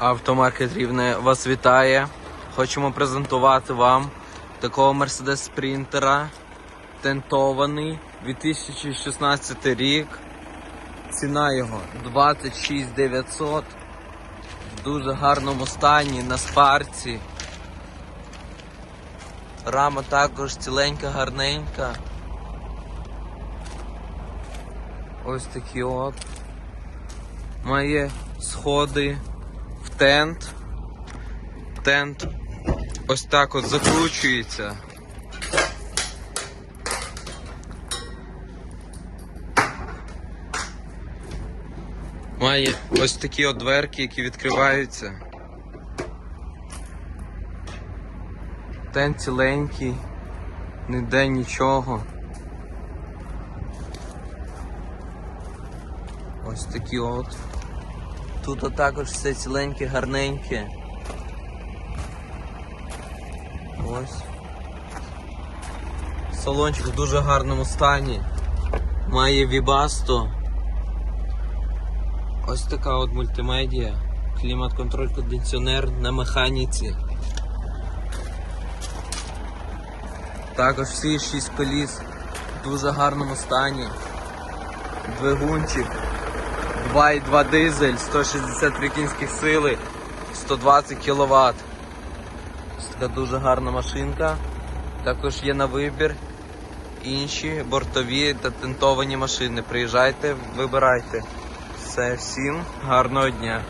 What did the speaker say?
Автомаркет Рівне вас вітає. Хочемо презентувати вам такого Mercedes Sprinter тентований 2016 рік. Ціна його 26 900 в дуже гарному стані на спарці. Рама також ціленька, гарненька. Ось такі от. Має сходи тент. Тент ось так от закручується. Має ось такі от дверки, які відкриваються. Тент ціленький, ніде нічого. Ось такі от. Тут також все ціленьке, гарненьке. Ось. Салончик в дуже гарному стані. Має вібасто. Ось така от мультимедіа. Клімат-контроль кондиціонер на механіці. Також всі 6 коліс в дуже гарному стані. Двигунчик 2,2 дизель, 163 кінських сили, 120 кВт. Така дуже гарна машинка. Також є на вибір інші бортові та тентовані машини. Приїжджайте, вибирайте. Все, всім гарного дня.